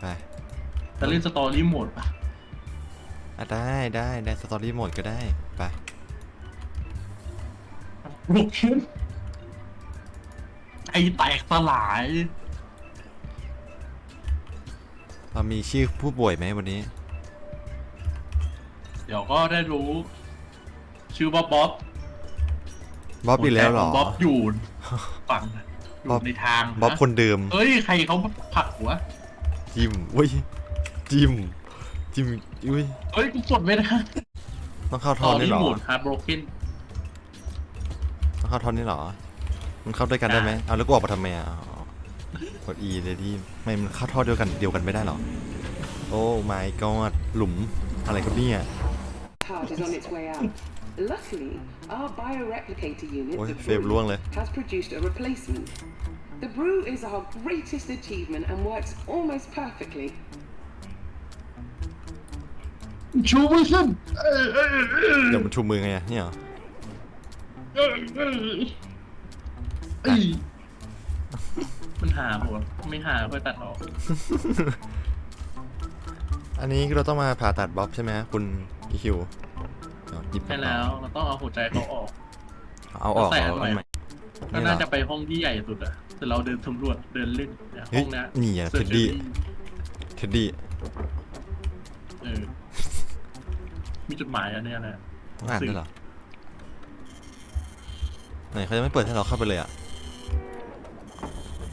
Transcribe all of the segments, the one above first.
ไปจะเล่นสตอรี่โหมดปะอะได้ได้ได้สตอรี่โหมดก็ได้ไปลุกขึ้นไอแตกสลายเรามีชื่อผู้ป่วยไหมวันนี้ เดี๋ยวก็ได้รู้ ชื่อว่าบ๊อบบ๊อบอีกแล้วเหรอหัใจขงบ๊อบอยู่ฝั่งอบ๊อบยู่ในทางบ๊อบคนเดิมเอ้ย ใครเขาผลักหัว จิมอุ้ยจิมจิมอุ้ยเอ้ยกูกดไม่ได้ต้องเข้าตท่ออนนนี่นี้เหรอโหมดฮาร์ดบรกเกนต้องเข้าท่อนนี่เหรอ มันเข้าด้วยกันได้ไหมเอาแล้วกูออกมาทำไมอะอ๋อกด E เลยที่ไม่มันเข้าท่อเดียวกันเดียวกันไม่ได้เหรอ โอ้ my god หลุมอะไรครับเนี่ย Part is on its way out. Luckily, our bioreplicator unit, Ôi, the phê luôn Brew, rồi. has produced a replacement. The Brew is our greatest achievement and works almost perfectly. ชูมือขึ้นเอ้ยเอ้ยเอ้ยเดี๋ยวมันชูมือไงอะเนี่ยเหรอเอ้ยเอ้ยเอ้ยมันหาหมดไม่หาเพื่อตัดออก อันนี้คือเราต้องมาผ่าตัดบ๊อบใช่ไหมคุณอีคิวเอาหยิบใช่แล้วเราต้องเอาหัวใจเขาออก เอาออกใส่เอาอันใหม่ อันใหม่ก็นี่เหรน่าอจะไปห้องที่ใหญ่สุดอะ แต่เราเดินสำรวจเดินเล่นเนี่ยเฮ้ห้ยองเนี้ยนี่อะเซอเท็ร์ดเจอดี้รี่เท็ดดี้เออมีจดหมายอันเนี้ยแหละต้องอ่านด้วยเหรอไหนเขาจะไม่เปิดให้เราเข้าไปเลยอะ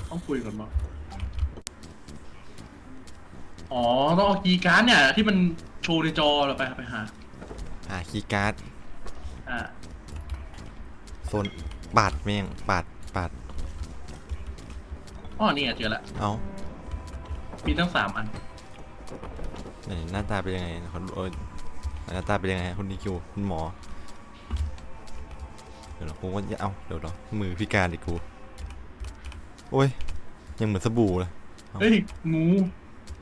ต้องคุยก่อนมั้งอ๋อ ต้องเอาคีย์การ์ดเนี่ย ที่มันโชว์ในจอเราไปไปหา อ่าคีย์การ์ดอ่าโซนปาดแม่งปาดปาด อ๋อนี่ไงเจอละเอามีตั้งสามอันไหนหน้าตาเป็นยังไงคนเออหน้าตาเป็นยังไงฮะคุณดีคิวคุณหมอ เดี๋ยวเรากูว่าจะเอาเดี๋ยวเรามือพิการดิกูโอ้ย ยังเหมือนสบู่เลยเฮ้ยงู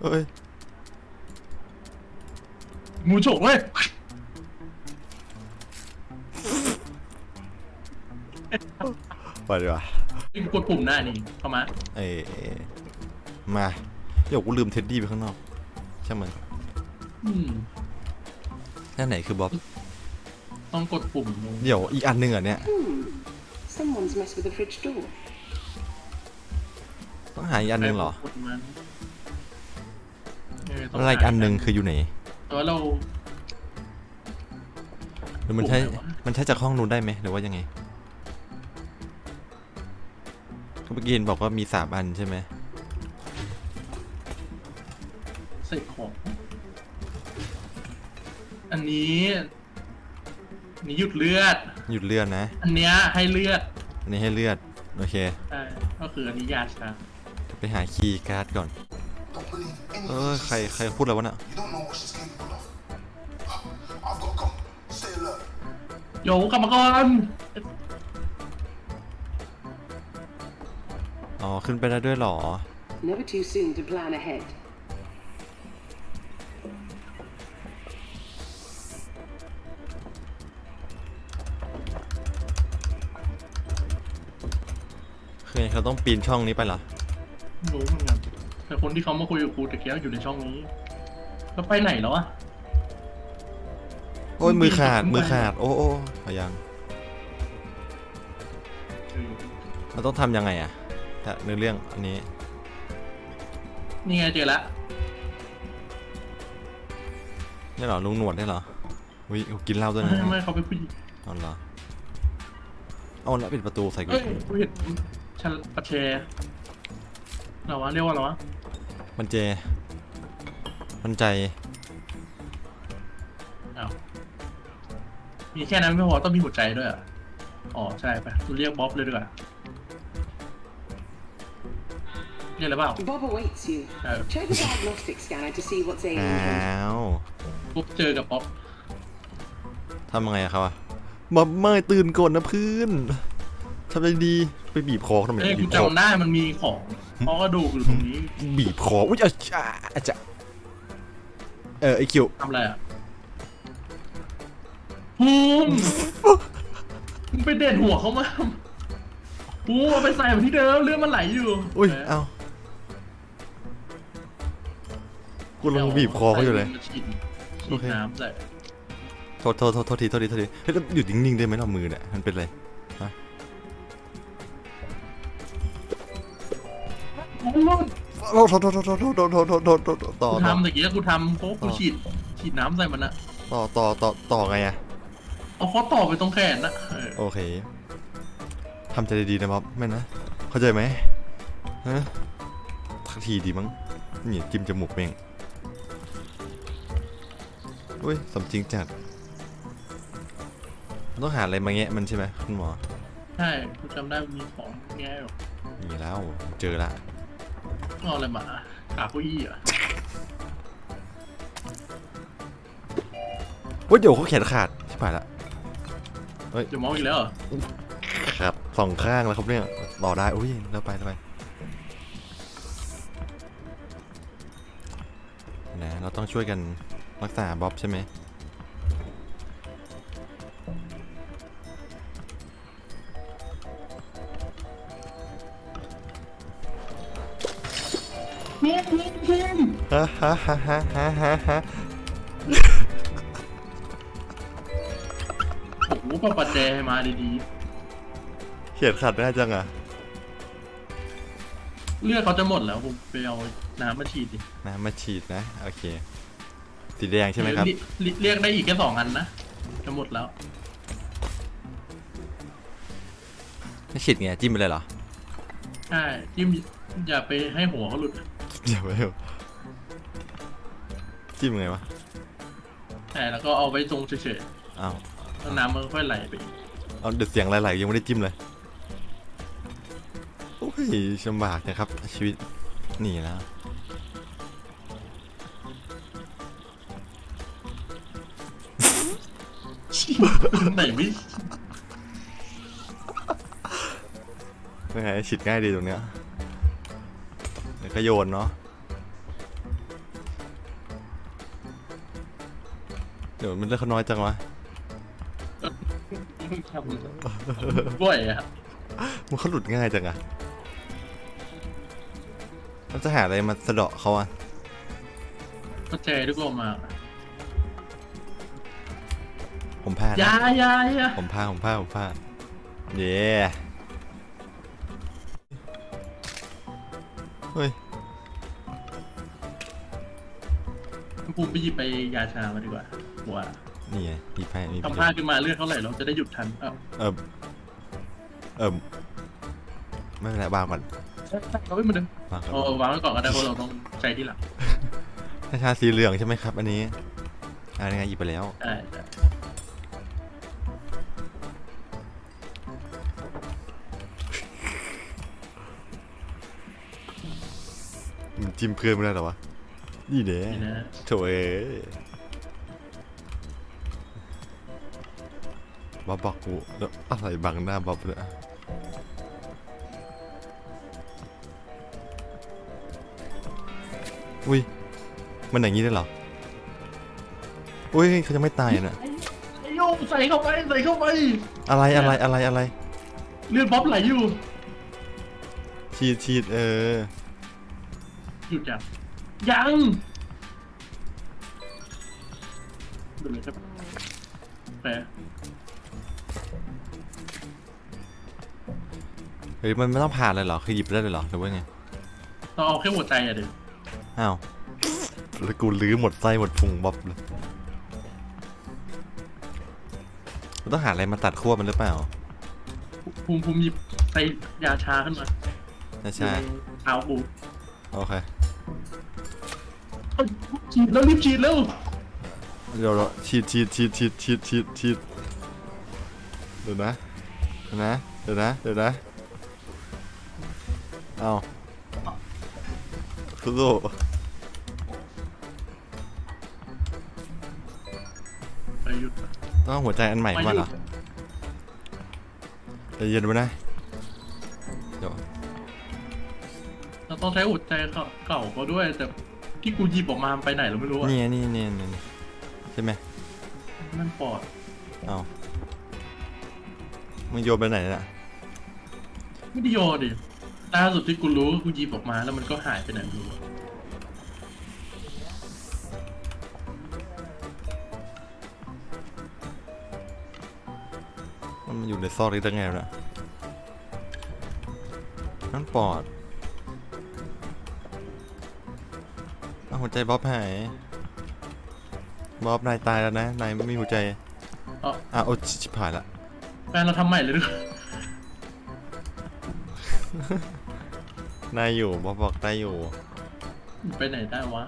เอ้ยงูฉกเลยไปดีกว่านี่ กดปุ่มหน้านี่เข้ามา เอ้ยมาเดี๋ยวกูลืมเท็ดดี้ไปข้างนอกใช่ไหมนอืมนั่นไหนคือบ๊อบ ต้องกดปุ่มลงเดี๋ยวอีกอันหนึ่งอะเนี่ย Hmm. Someone's messed with the fridge door. ต้องหาอีกอันหนึ่งเหรอกดมันเออต้งอะไรอีกอันหนึ่งคืออยู่ไหนแต่ว่าเราหรือมันใช้ปุ่มไหนวะมันใช้จากห้องนู้นได้ไหมหรือว่ายังไง เมื่อกี้เห็นบอกว่ามีสามอันใช่ไหมใส่ของ อันนี้อันนี้หยุดเลือด หยุดเลือดนะ อันเนี้ยให้เลือดอันนี้ให้เลือด โอเค ใช่ก็คืออันนี้ยาชาไปหาคีย์การ์ดก่อน Don't believe เอ anything. อใครใครพูดแล้ววะน่ะ You don't know what she's capable of. I've got to go. Stay alert. โยกรรมกรอ๋อ ขึ้นไปได้ด้วยเหรอ Never too soon to plan ahead. คือไงเขาต้องปีนช่องนี้ไปเหรอไม่รู้เหมือนกันแต่คนที่เขามาคุยกับกูตะเกียบอยู่ในช่องนี้ แล้วไปไหนแล้วอะโอ้ยมือขาดขึ้นไปมือขาด โอ้โอ้พยังเออเราต้องทำยังไงอะ ถ้าในเรื่องอันนี้ นี่ไงเจอละนี่เหรอลุงหนวดได้เหรอวิกินเหล้าด้วยนะไม่ไม่เขาเป็นผู้หญิงเอาเหรอเอาแล้วปิดประตูใส่กูเอ้ยกูเห็นชันปัดแชร์เราวะเรียกว่าอะไรวะมันเจ มันใจอ้าวมีแค่นั้นไม่พอต้องมีหัวใจด้วยอะอ๋อใช่ไปกูเรียกบ๊อบเลยดีกว่า เรียกอะไรเปล่า Bob awaits you. Oh. Check the diagnostic scanner to see what's อ้ ailing him. าวปุ๊บเจอกับบ๊อบทำยังไงอะครับอะบ๊อบไม่ตื่นก่อนนะเพื่อนทำอะไรดีไปบีบคอทำไมเอ้ยบีกูบคอจำได้มันมีของเพราะกระดูกอยู่ตรงนี้บีบคออุ้ยอาจาอาจจะเออไอคิวทำอะไรอะภูมิมึงไปเด็ดหัวเขามาภูมิเอาไปใส่ไว้ที่เดิมเลือดมันไหลอยู่อุ้ยเเอา กูลงบีบคอเขาอยู่เลยมาฉีดฉีโอดเค น้ำใส่โทษโทษโทษโทษทีโทษทีโทษทีเฮ้ยแล้วอยู่นิ่งๆได้ไหมเรามือเนี่ยมันเป็นไรฮะโทษโทษโทษโทษโทษโทษโทษโทษโทษโทษต่อกูต่อทำตะกี้กูทำเพราะกูต่อฉีดฉีดน้ำใส่มันอะต่อต่อต่อต่อไงอะเอาข้อต่อไปตรงแขนนะเออโอเคทำใจดีๆนะบ๊อบไม่นะ เข้าใจไหมฮะทักทีดีมั้งนี่จิ้มจมูกเม่ง อุ้ยสมจริงจัด ต้องหาอะไรมาแงะมันใช่ไหมคุณหมอ ใช่กูจำได้มีของแง่อยู่มีแล้วเจอละเอาอะไรมาขาเก้าอี้เหรอะเฮ้ยเดี๋ยวเขาแขนขาดชิบหายละเดี๋ยวมองอีกแล้วเหรอขาดสองข้างแล้วครับเนี่ยต่อได้อุ้ยเราไปเราไปนะเราต้องช่วยกัน รักษาบ๊อบใช่ไหมเนี่ยเนี่ยเนี่ยฮ่าฮ่าฮ่าฮ่าฮ่าฮ่าฮ่าโอ้โหปะปัดแจให้มาดีเขียนขาดได้จังอะๆ เลือดเขาจะหมดแล้วผมไปเอาน้ำมาฉีดดินะมาฉีดนะ โอเค สีแดงใช่ไหมครับเยเรียเรียกได้อีกแค่สองอันนะจะหมดแล้ว ไม่ฉีดไงจิ้มไปเลยเหรอใช่จิ้มอย่าไปให้หัวเขาหลุดเดี๋ยวไม่เอาจิ้มไงวะใช่แล้วก็เอาไว้ตรงเฉยอ้าวๆแล้วน้ำมันค่อยไหลไปอีกเอาเดือดเสียงไหลๆยังไม่ได้จิ้มเลยโอ้ยลำบากนะครับชีวิตหนีแไหนไม่ไม่ไงฉีดง่ายดีตรงเนี้ยเดี๋ยวก็โยนเนาะเดี๋ยวมันเลือกเขาน้อยจังวะทำบ่อยอะมันเขาหลุดง่ายจังอะเราจะหาอะไรมาสะเดาะเขาอะก็แจทุกคนมา ผมพลาดอยาอยาอยาผมพลาดผมพลาดผมพลาดเย้เฮ้ยภูมิไปหยิบไปยาชามาดีกว่าหัวนี่ไงมีแพ้มีทำพลาดขึ้นมาเลือดเท่าไหร่เราจะได้หยุดทันเอ้าเออเออไม่เป็นไรวางก่อนเขาไม่เหมือนเดิมวางก่อนเออวางไว้ก่อนก็ได้เพราะเราต้องใช้ที่หลังถ้าชาสีเหลืองใช่ไหมครับ อันนี้อันนี้ไงหยิบไปแล้วใช่ จิ้มเพื่อนไม่ได้เหรอวะ นี่เด้นี่นะโถเอ้ยบ๊อบบอกกูแล้วอะไรบังหน้าบ๊อบเลยอุ้ย มันอย่างนี้ได้เหรอ อุ้ยเขาจะไม่ตายอะนะไอ้โยใส่เข้าไปใส่เข้าไป อะไรอะไรอะไรอะไร เลือดบ๊อบไหลอยู่ ฉีดฉีดเออ หยุดยังยังดูเลยครับแปลเฮ้ยมันไม่ต้องผ่านเลยเหรอคือหยิบได้เลยเหรอหรือว่าไงต้องเอาแค่หัวใจอะเดี๋ยวอ้าวแล้วกูลื้อหมดไส้หมดพุงบ๊อบเลยเราต้องหาอะไรมาตัดขั้วมันหรือเปล่าภูมิภูมิหยิบใส่ยาชาขึ้นมาใช่ใช่เท้ากูโอเคเอ้ย ฉีดแล้วรีบฉีดแล้วเดี๋ยวเราฉีดฉีดฉีดฉีดฉีดฉีดฉีดเดี๋ยวนะเดี๋ยวนะเดี๋ยวนะเดี๋ยวนะเอาสู้ไปหยุดๆต้องหัวใจอันใหม่ไปมาหเหรยุอดใจเย็นไว้นะเดี๋ยวเราต้องใช้หัวใจเก่าเขาด้วยแต่ ที่กูหยิบออกมาไปไหนเราไม่รู้อะนี่ไนี่นี่นี่นี่ใช่ไหมนั่นปอดเอามึงโยนไปไหนน่ะไม่ได้โยนดิล่าสุดที่กูรู้กูหยิบออกมาแล้วมันก็หายไปไหนไม่รู้มันอยู่ในซอกนี้ได้ไงวะเนี่ยนั่นปอด หัวใจบ๊อบหายบ๊อบนายตายแล้วนะ นายไม่มีหัวใจเอ๋ออะโอ้ชิชิบหายละแฟนเราทำใหม่เลยด้วยนายอยู่บ๊อบบอกได้อยู่ไปไหนได้วะ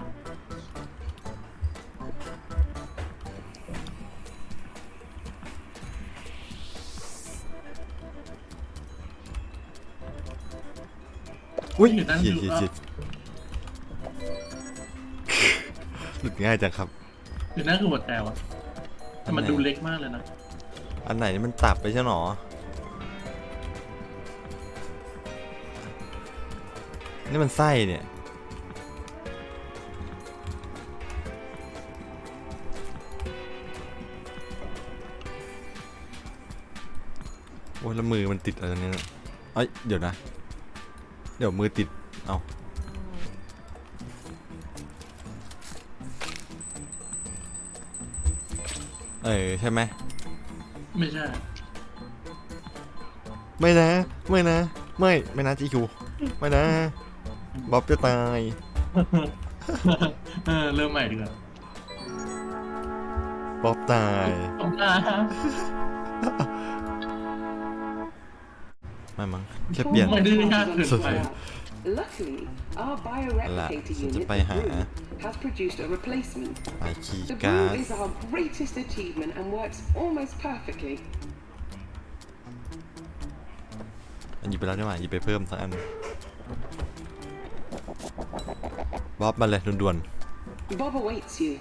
อุ้ยอยู่นั่นเฉียอยู่เฉียเฉีย หลุดง่ายจังครับคือนั่นคือหัวใจวะแต่มันดูเล็กมากเลยนะ อันไหนนี่มันตับไปใช่หรอนี่มันไส้เนี่ย โอ้ยแล้วมือมันติดอะไรตรงนี้นะเอ้ย เดี๋ยวนะ เดี๋ยวมือติด เอา เออใช่ไหมไม่ใช่ ไม่นะ ไม่นะ ไม่ไม่นะจีคิวไม่นะบ๊อบจะตายเออเริ่มใหม่ดีกว่าบ๊อบตายขอบคุณนะไม่มั้งแค่เปลี่ยน ไม่ได้ยากเกินไป Luckily, our Là, bioreplicator sẽ unit, bay the hả? Brew, has produced a replacement. ไปคีย์ The การ์ Brew ด is our greatest achievement and works almost perfectly. อันหยิบไปแล้วนี่หว่าหยิบไปเพิ่มสักอัน บ๊อบมาเลยด่วน Bob awaits you.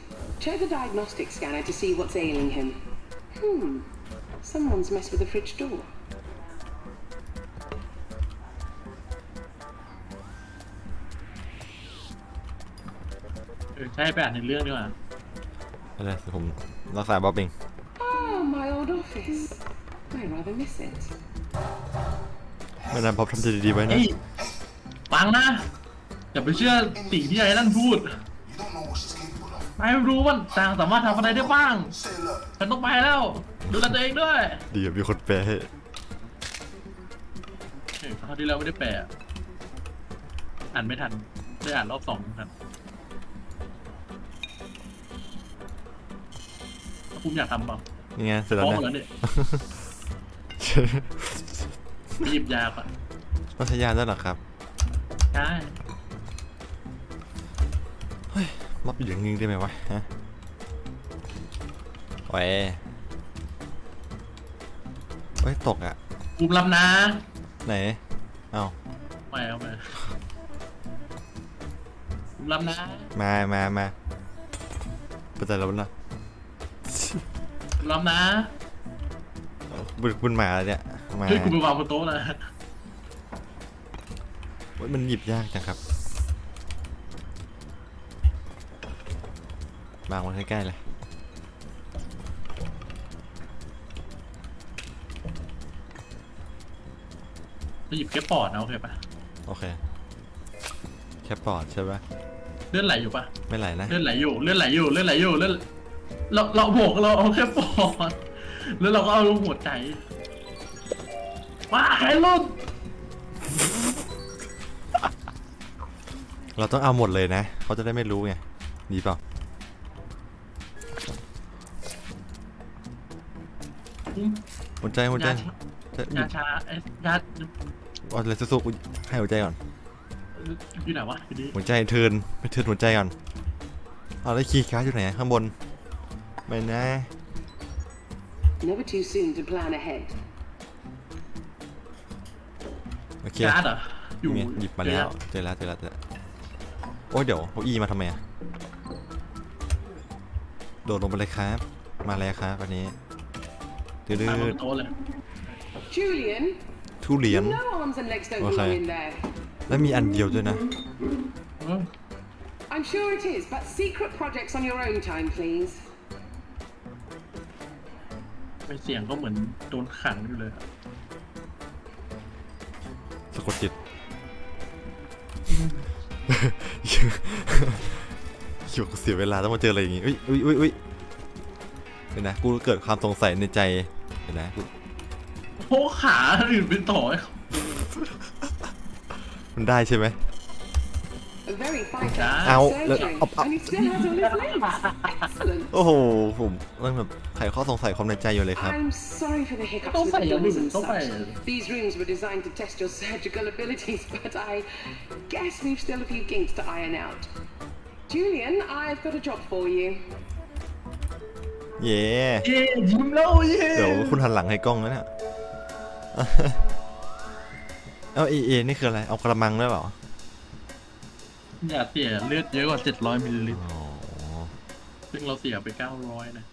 Check the diagnostic scanner to see what's ailing him. Hmm. Someone's messed with the fridge door. ใช่ไปอ่านในเรื่องดีกว่าๆไปเลยผมรักษาบ๊อบเอง Ah, my old office. I rather miss it. ไม่นานบ๊อบทำใจดีๆไว้นะเฮ้ยฟังนะอย่าไปเชื่อสิ่งที่ไอ้นั่นพูด You don't know what she's capable of. นายรู้ว่าจางสามารถทำอะไรได้บ้าง Say, look, ฉันต้องไปแล้ว ดูแลตัวเองด้วยดีอะมีคนแปลให้เฮ้ยคราวที่แล้วไม่ได้แปลอะอ่านไม่ทันได้อ่านรอบสองทัน ภูมิอยากทำเปล่านี่ไงเสร็จพแล้วร้อมเนี่หมดแล้วยเนี่ยไปหยิบยาก่อนต้องใช้ยาด้วยเหรอครับใช่บ๊อบอยู่อย่างงๆได้ไหมวะฮะโอ้ยเฮ้ยตกอะภูมิลำนะไหนเอาไม่เอาไปภูมิลำนะมามามาไปใจแล้วนะ ภูมิลำนะบุญบุญหมาเลยเนี่ยมาช่วยกูไปวางบนโต๊ะนะโอ๊ยมันหยิบยากจังครับวางไว้ใกล้ๆเลยจะหยิบแค่ปอดนะโอเคปะโอเค แค่ปอดใช่ปะเลือดไหลอยู่ปะไม่ไหลนะ เลือดไหลอยู่ เลือดไหลอยู่ เลือดไหลอยู่ เลือด เราเราบอกเราเอาแค่ปอดแล้วเราก็เอาลงหัวใจว้าใครลุ่นเราต้องเอาหมดเลยนะ เขาจะได้ไม่รู้ไงดีเปล่าหัวใจหัวใจยาชาจะยาชาเอ้ยยาเอาอะไรสู้ๆอุ๊ยให้หัวใจก่อนอยู่ไหนวะอยู่ดีหัวใจเทิร์นไปเทิร์นหัวใจก่อนเอาแล้วคีย์การ์ดอยู่ไหนข้างบน ไม่นะ Never too soon to plan ahead. โอเคยาเหรออยู่นี่ไงหยิบมาแล้วเจอแล้วเจอแล้วเจอแล้วโอ้ยเดี๋ยวเขาอีมาทำไมอะโดดลงไปเลยครับ มาแล้วครับอันนี้ดื้ตามบอนโต๊ะเลย Julian, ๆทุเรียน no arms and legs don't Okay. belong in there. แล้วมีอันเดียวด้วยนะเออ I'm sure it is, but secret projects on your own time, please. ไปเสียงก็เหมือนโดนขังอยู่เลยอะสะกดจิต เขียวกูเสียเวลาต้องมาเจออะไรอย่างงี้อุ้ยอุ้ยอุ้ยอุ้ยเดี๋ยวนะกูเกิดความสงสัยในใจเดี๋ยวนะกูโอ้ขาอื่นเป็นต่อให้เขามันได้ใช่ไหม A very fine Ah. Ow, surgery, look, up, up. and he still has all his limbs. Excellent. โอ้โหผมเริ่มแบบ ไขข้อสงสัยความในใจอยู่เลยครับ I'm sorry for the hiccups ต้อง with ใส่ the อย่าง doors อื่น and ต้องใส่ such. These rooms were designed to test your surgical abilities, but I guess we've still a few kinks to iron out. Julian, I've got a job for you. เย่เย้ยิ้มแล้วเย้เดี๋ยวคุณหันหลังให้กล้องนะเนี่ย เอาเอเอนี่คืออะไร เอากระมังด้วยเหรออย่าเสียเลือดเยอะกว่า 700มิลลิลิตร อ๋อซึ่งเราเสียไป 900 นะ